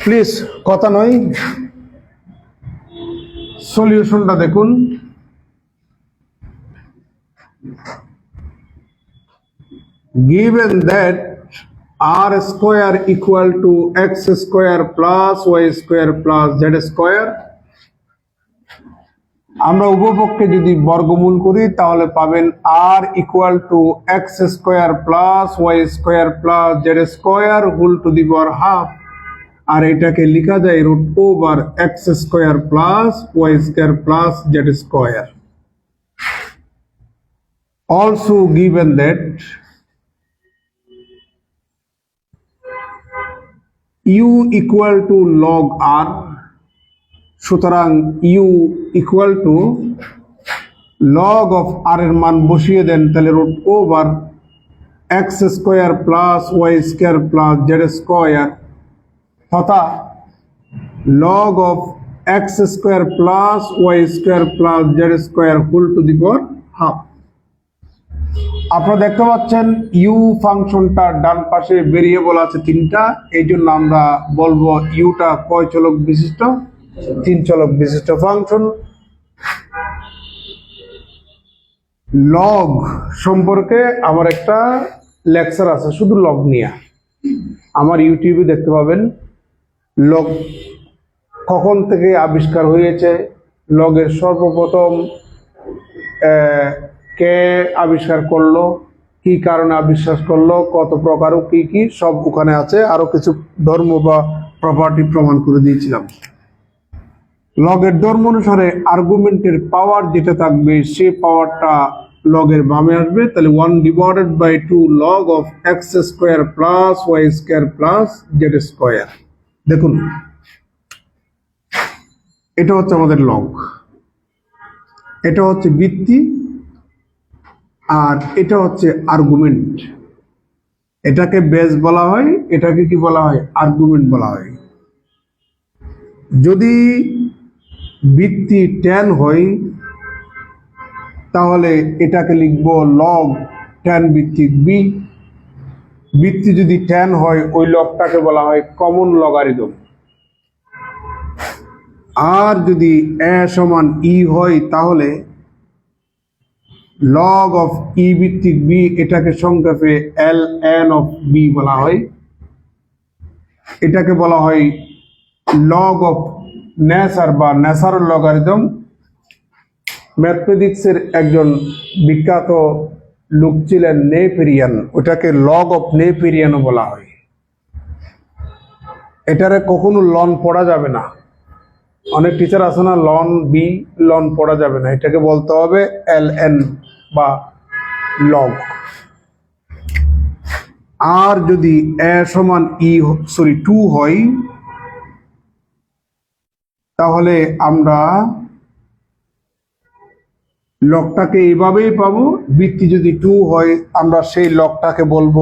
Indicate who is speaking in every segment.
Speaker 1: Please, কথা নয়। সলিউশনটা দেখুন। Given that r square equal to x square plus y square plus z square, আমরা উপপক্ষে যদি বর্গমূল করি, তাহলে পাবেন r equal to X square plus Y square plus Z square whole to the power half আর এটাকে লেখা যায় root over X square plus Y square plus Z square also given that u equal to log r, সুতরাং u equal to log of R এর মান বসিয়ে দেন, তাহলে root over X square plus Y square plus Z square তথা log of X square plus Y square plus Z square whole to the power half আপনারা দেখতে পাচ্ছেন you ফাংশনটা ডান পাশে ভেরিয়েবল আছে তিনটা এই জন্য আমরা বলব ইউটা কয় চলক বিশিষ্ট? তিন চলক বিশিষ্ট ফাংশন। লগ সম্পর্কে আমার একটা লেকচার আছে, শুধু লগ নিয়ে। আমার ইউটিউবে দেখতে পাবেন। লগ কখন থেকে আবিষ্কার হয়েছে? লগের সর্বপ্রথম কে আবিষ্কার করল? কি কারণে আবিষ্কার করল? কত প্রকার ও কি কি? সব ওখানে আছে। আরও কিছু ধর্ম বা প্রপার্টি প্রমাণ করে দিয়েছিলাম। লগের ধর্ম অনুসারে আর্গুমেন্টের পাওয়ার যেটা থাকবে, সে পাওয়ারটা লগের বামে আসবে। তাহলে one divided by two log of X square plus Y square plus Z square দেখুন, এটা হচ্ছে আমাদের লগ এটা হচ্ছে বৃত্তি আর এটা হচ্ছে আর্গুমেন্ট এটাকে বেস বলা হয়, এটাকে কি বলা হয়? আর্গুমেন্ট বলা হয়। যদি বৃত্তি ট্যান হয়, তাহলে এটাকে লিখব লগ ট্যান ভিত্তিক বি বৃত্তি যদি ট্যান হয়, ওই লগটাকে বলা হয় কমন লগারিদম আর যদি এ সমান ই হয়, তাহলে লগ অফ ই ভিত্তিক বি এটাকে সংক্ষেপে এল এন অফ বি বলা হয়। এটাকে বলা হয় লগ অফ নেসার বা ন্যাসারাল লগারিদম ম্যাথমেটিক্সের একজন বিখ্যাত লোক ছিলেন নেপেরিয়ান, ওটাকে লগ অফ নেপেরিয়ানও বলা হয়। এটারে কখনো লন পড়া যাবে না। অনেক টিচার আছে না লন বি লন পড়া যাবে না। এটাকে বলতে হবে এল এন বা লগ আর যদি এ সমান ই সরি টু হয়, তাহলে আমরা লকটাকে এইভাবেই পাবো বৃত্তি যদি টু হয়, আমরা সেই লকটাকে বলব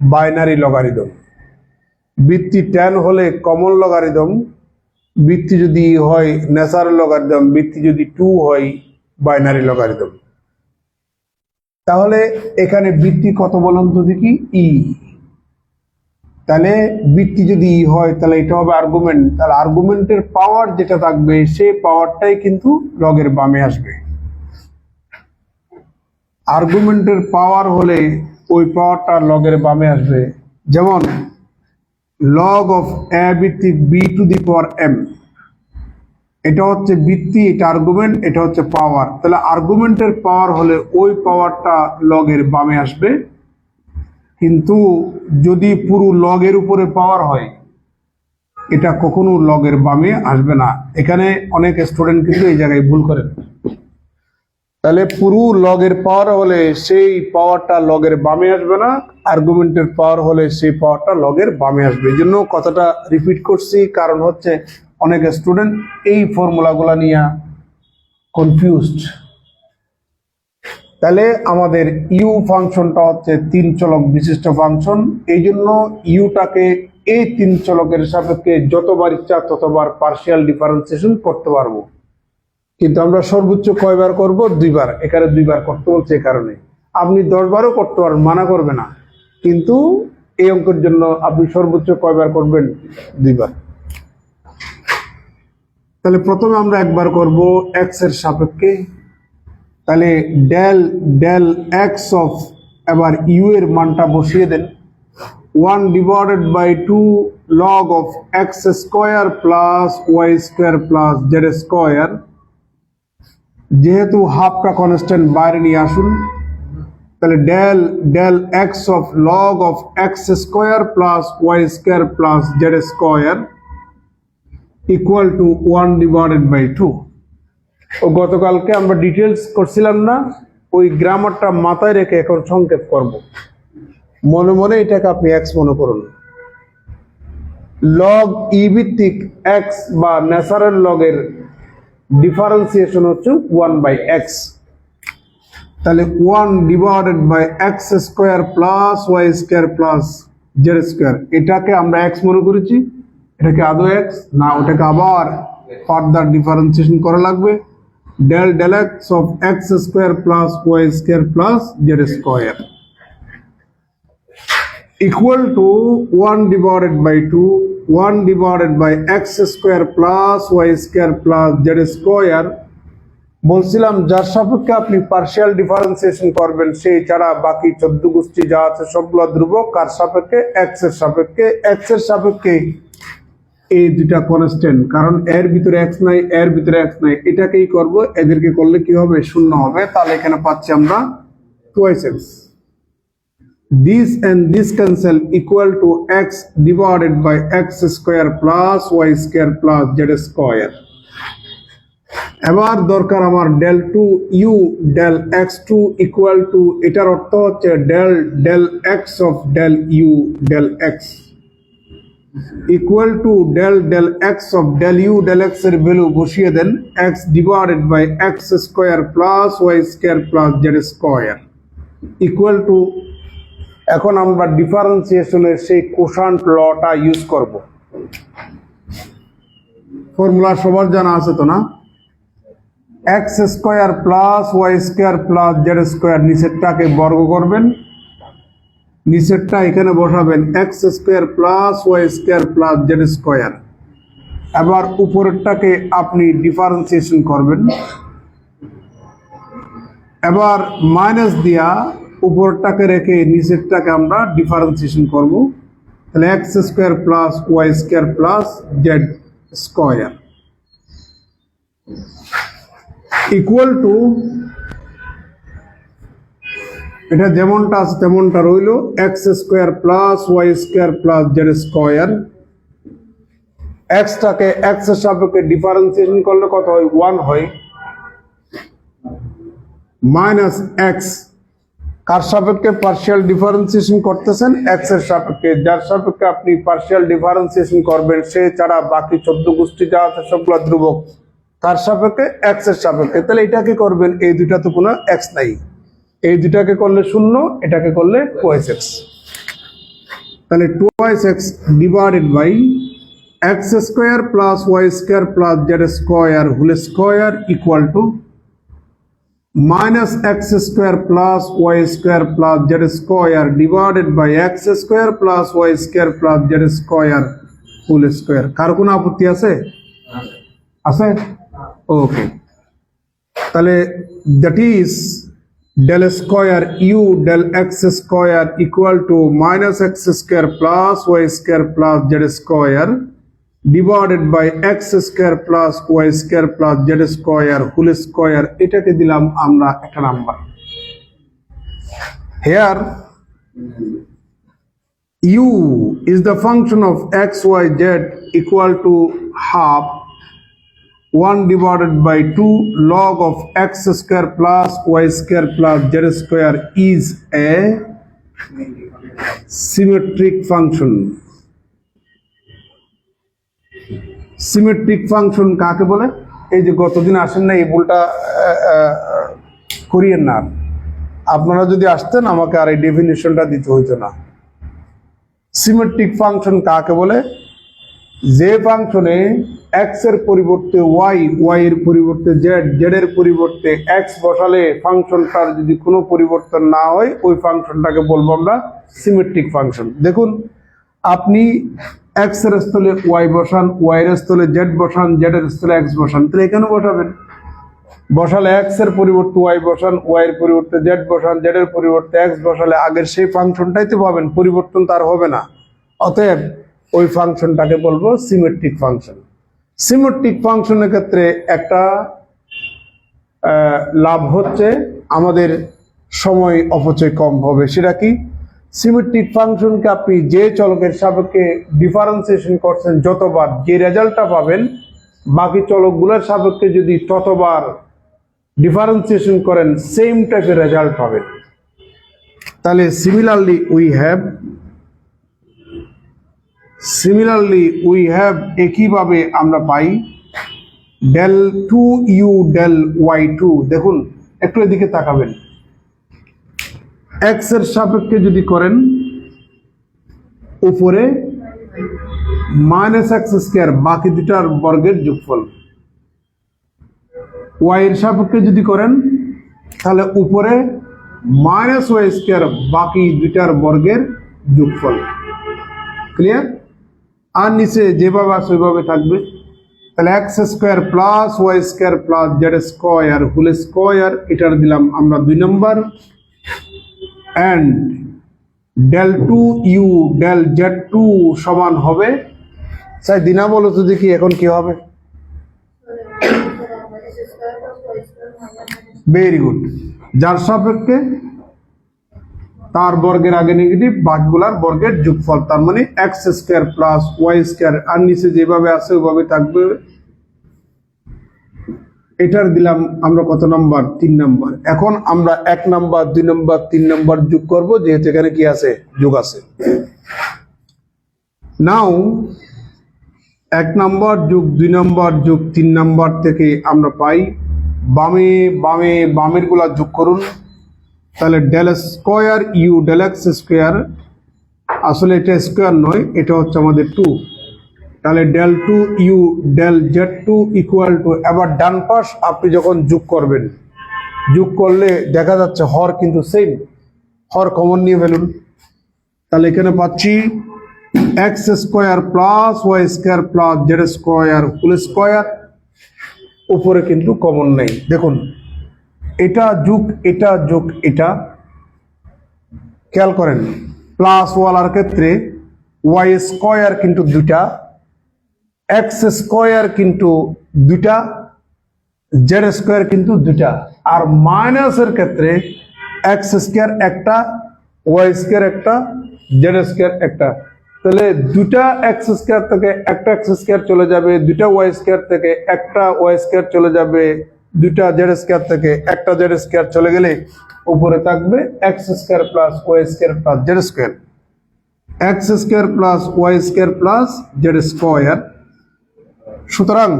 Speaker 1: বাইনারি লগারিদম বৃত্তি টেন হলে কমন লগারিদম বৃত্তি যদি হয় ন্যাচারাল লগারিদম বৃত্তি যদি টু হয় বাইনারি লগারিদম তাহলে এখানে বৃত্তি কত বলুন তো দেখি? ই তাহলে বৃত্তি যদি ই হয়, তাহলে এটা হবে আর্গুমেন্ট তাহলে আর্গুমেন্টের পাওয়ার যেটা থাকবে, সেই পাওয়ারটাই কিন্তু লগের বামে আসবে। আর্গুমেন্টের পাওয়ার হলে ওই পাওয়ারটা লগের বামে আসবে। যেমন লগ অফ এ ভিত্তিক B to the power M এটা হচ্ছে বৃত্তি এটা আর্গুমেন্ট এটা হচ্ছে পাওয়ার তাহলে আর্গুমেন্টের পাওয়ার হলে ওই পাওয়ারটা লগের বামে আসবে। কিন্তু যদি পুরো লগের উপরে পাওয়ার হয়, এটা কখনো লগের বামে আসবে না। এখানে অনেক স্টুডেন্ট কিন্তু এই জায়গায় ভুল করেন। তাহলে পুরো লগের পাওয়ার হলে সেই পাওয়ারটা লগের বামে আসবে না আর্গুমেন্টের পাওয়ার হলে সেই পাওয়ারটা লগের বামে আসবে। এই জন্য কথাটা রিপিট করছি, কারণ হচ্ছে অনেক স্টুডেন্ট এই ফর্মুলাগুলা নিয়ে কনফিউজড তাহলে আমাদের ইউ ফাংশনটা হচ্ছে তিন চলক বিশিষ্ট ফাংশন এই জন্য ইউটাকে এই তিন চলকের সাপেক্ষে যতবার ইচ্ছা ততবার পার্শিয়াল ডিফারেন্সিয়েশন করতে পারব। কিন্তু আমরা সর্বোচ্চ কয়বার করব? দুইবার। এখানে দুইবার করতে বলছে এই কারণে। আপনি দশ বারও করতে পারেন, মানা করবে না। কিন্তু এই অঙ্কের জন্য আপনি সর্বোচ্চ কয়বার করবেন? দুইবার। তাহলে প্রথমে আমরা একবার করব এক্সের সাপেক্ষে। তাহলে ডেল ডেল এক্স অফ এবার ইউ এর মানটা বসিয়ে দেন। One divided by two log of X square plus Y square plus Z square যেহেতু হাফটা কনস্ট্যান্ট বাইরে নিয়ে আসুন, তাহলে del del X of log of X square plus Y square plus Z square equal to one divided by two ও গতকালকে আমরা details করছিলাম না, ওই গ্রামারটা মাথায় রেখে এখন সংক্ষেপ করব। মনে মনে এটাকে আপনি এক্স মনে করুন। লগ ই ভিত্তিক এক্স বা ন্যাচারাল লগের ডিফারেন্সিয়েশন হচ্ছে ওয়ান বাই এক্স তাহলে one divided by X square plus Y square plus Z square এটাকে আমরা এক্স মনে করেছি, এটাকে আদৌ এক্স না, ওটাকে আবার ফার্দার ডিফারেন্সিয়েশন করা লাগবে। Del del X of X square plus Y square plus Z square equal to 1 divided by 2 1 divided by x square plus y square plus z square, বলছিলাম, যার সাপেক্ষে আপনি পার্শিয়াল ডিফারেন্সিয়েশন করবেন, সেই ছাড়া বাকি চোদ্দ গোষ্ঠী যা আছে সবগুলো ধ্রুবক কার সাপেক্ষে এক্সের সাপেক্ষে এক্সের সাপেক্ষে এই দুটা কনস্ট্যান্ট কারণ এর ভিতরে এক্স নাই, এর ভিতরে এক্স নাই, এটাকেই করব, এদেরকে করলে কি হবে? শূন্য হবে, তাহলে এখানে পাচ্ছি আমরা twice X this and this cancel equal to x divided by x square plus y square plus z square. এবার দরকার আমার del two U del X two equal to এটার অর্থ হচ্ছে del del X of del U del X equal to del del X of del U del এক্সের value বসিয়ে দেন X divided by X square plus Y square plus Z square equal to এখন আমরা ডিফারেন্সিয়েশনের সেই কোশান্ট লটা use করব। Formula সবার জানা আছে তো না? X square plus Y square plus Z square নিচেরটাকে বর্গ করবেন। নিচেরটা এখানে বসাবেন X square plus Y square plus Z square এবার উপরেরটাকে আপনি ডিফারেন্সিয়েশন করবেন। এবার মাইনাস দিয়া উপরটাকে রেখে নিচেরটাকে আমরা ডিফারেন্সিয়েশন করব। তাহলে X square plus Y square plus Z square equal to এটা যেমনটা আছে তেমনটা রইল X square plus Y square plus Z square এক্সটাকে এক্সের সাপেক্ষে ডিফারেন্সিয়েশন করলে কত হয়? ওয়ান হয়। মাইনাস এক্স কার সাপেক্ষে পার্শিয়াল ডিফারেন্সিয়েশন করতেছেন? এক্সের সাপেক্ষে। যার সাপেক্ষে আপনি পার্শিয়াল ডিফারেন্সিয়েশন করবেন, সে ছাড়া বাকি চোদ্দ গোষ্ঠী যা আছে সবগুলো ধ্রুবক। তার সাপেক্ষে এক্সের সাপেক্ষে। তাহলে এটাকে করবেন? এই দুইটা তো কোনো এক্স নাই। এই দুটাকে করলে শূন্য, এটাকে করলে টোয়াইস এক্স তাহলে twice X divided by X square plus Y square plus Z square whole square equal to minus x square plus y square plus z square divided by x square plus y square plus z square whole square কার কোনো আপত্তি আছে আছে ওকে তাহলে that is del square u del x square equal to minus x square plus y square plus z square divided by x square plus y square plus z square whole square এটাকে দিলাম আমরা একটা number here u is the function of x y z equal to half 1 divided by 2 log of x square plus y square plus z square is a symmetric function Symmetric function কাকে বলে? এই যে গতদিন আসেন না, এই ভুলটা করিয়েন না আপনারা যদি আসতেন, আমাকে আর এই ডেফিনেশনটা দিতে হইতো না। সিমেট্রিক ফাংশন কাকে বলে? যে ফাংশনে এক্সের পরিবর্তে ওয়াই ওয়াই এর পরিবর্তে জেড জেড এর পরিবর্তে এক্স বসালে ফাংশনটার যদি কোনো পরিবর্তন না হয়, ওই ফাংশনটাকে বলব আমরা সিমেট্রিক ফাংশন দেখুন, আপনি এক্সের স্থলে ওয়াই বসান ওয়াই এর স্থলে জেড বসান জেড এর স্থলে এক্স বসান। তাহলে এখানে বসাবেন। বসালে এক্সের পরিবর্তে ওয়াই বসান ওয়াই এর পরিবর্তে জেড বসান জেড এর পরিবর্তে এক্স বসালে আগের সেই ফাংশনটাই তো পাবেন, পরিবর্তন তার হবে না। অতএব ওই ফাংশনটাকে বলব সিমেট্রিক ফাংশন। সিমেট্রিক ফাংশনের ক্ষেত্রে একটা লাভ হচ্ছে, আমাদের সময় অপচয় কম হবে। সেটা কি? সিমেট্রিক ফাংশনকে আপনি যে চলকের সাপেক্ষে ডিফারেন্সিয়েশন করছেন যতবার, যে রেজাল্টটা পাবেন, বাকি চলকগুলোর সাপেক্ষে যদি ততবার ডিফারেন্সিয়েশন করেন সেম টাইপের রেজাল্ট পাবেন। তাহলে similarly we have similarly we have একইভাবে আমরা পাই del two U del Y two দেখুন, একটু এদিকে তাকাবেন। এক্সের সাপেক্ষে যদি করেন, উপরে মাইনাস এক্স স্কোয়ার বাকি দুটার বর্গের যোগফল। এর সাপেক্ষে যদি করেন, তাহলে উপরে মাইনাস ওয়াই স্কোয়ার বাকি দুটার বর্গের যোগফল। ক্লিয়ার আর নিচে যেভাবে আছে, ওইভাবে থাকবে। তাহলে X square plus Y square plus Z square whole square এটার দিলাম আমরা দুই নম্বর and del two U del Z two সমান হবে। স্যার দিনা বলো তো দেখি এখন কি হবে। ভেরি গুড যার সাপেক্ষে তার বর্গের আগে নেগেটিভ বাকিগুলার বর্গের যোগফল। তার মানে X square plus Y square আর নিচে যেভাবে আছে ওইভাবে থাকবে। এটার দিলাম আমরা কত নম্বর? তিন নম্বর। এখন আমরা এক নম্বর, দুই নম্বর, তিন নম্বর যোগ করব, যেহেতু এখানে কি আছে? যোগ আছে। নাও এক নম্বর যোগ, দুই নম্বর যোগ, তিন নম্বর থেকে আমরা পাই বামে বামে, বামেরগুলা যোগ করুন। তাহলে del square u del x square. আসলে এটা স্কোয়ার নয়, এটা হচ্ছে আমাদের টু তাহলে del two u del z two equal to এবার ডান পাশ আপনি যখন যোগ করবেন, যোগ করলে দেখা যাচ্ছে হর কিন্তু সেম হর কমন নিয়ে ফেলুন। তাহলে এখানে পাচ্ছি x square plus y square plus z square whole square উপরে কিন্তু কমন নেই। দেখুন, এটা যুগ, এটা যোগ, এটা, খেয়াল করেন প্লাস ওয়ালার ক্ষেত্রে ওয়াই স্কোয়ার কিন্তু দুইটা এক্স স্কোয়ার কিন্তু দুইটা জেড স্কোয়ার কিন্তু দুইটা। আর মাইনাসের ক্ষেত্রে এক্স স্কোয়ার একটা ওয়াই স্কোয়ার একটা জেড স্কোয়ার একটা। তাহলে দুটা এক্স স্কোয়ার থেকে একটা এক্স স্কোয়ার চলে যাবে দুটা ওয়াই স্কোয়ার থেকে একটা ওয়াই স্কোয়ার চলে যাবে দুটা জেড স্কোয়ার থেকে একটা জেড স্কোয়ার চলে গেলে উপরে থাকবে x square plus y square plus z square x square plus y square plus z square সুতরাং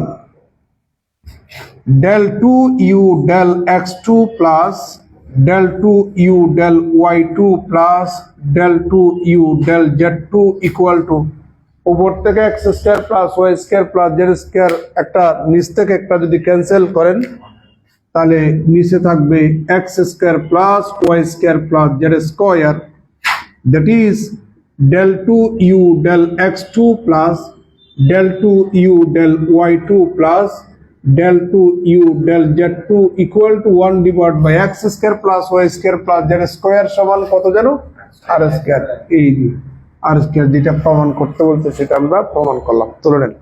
Speaker 1: del two u del x two plus del two u del y two plus del two u del z two equal to উপর থেকে x square plus y square plus z square একটা নিচ থেকে একটা যদি cancel করেন, তাহলে নিচে থাকবে x square plus y square plus z square that is del 2 u del x2 plus del 2 u del y2 plus del 2 u del z2 equal to 1 divided by x square plus y square plus z square সমান কত জানো আর square এই আর square যেটা প্রমাণ করতে বলতে সেটা আমরা প্রমাণ করলাম তুলে নেন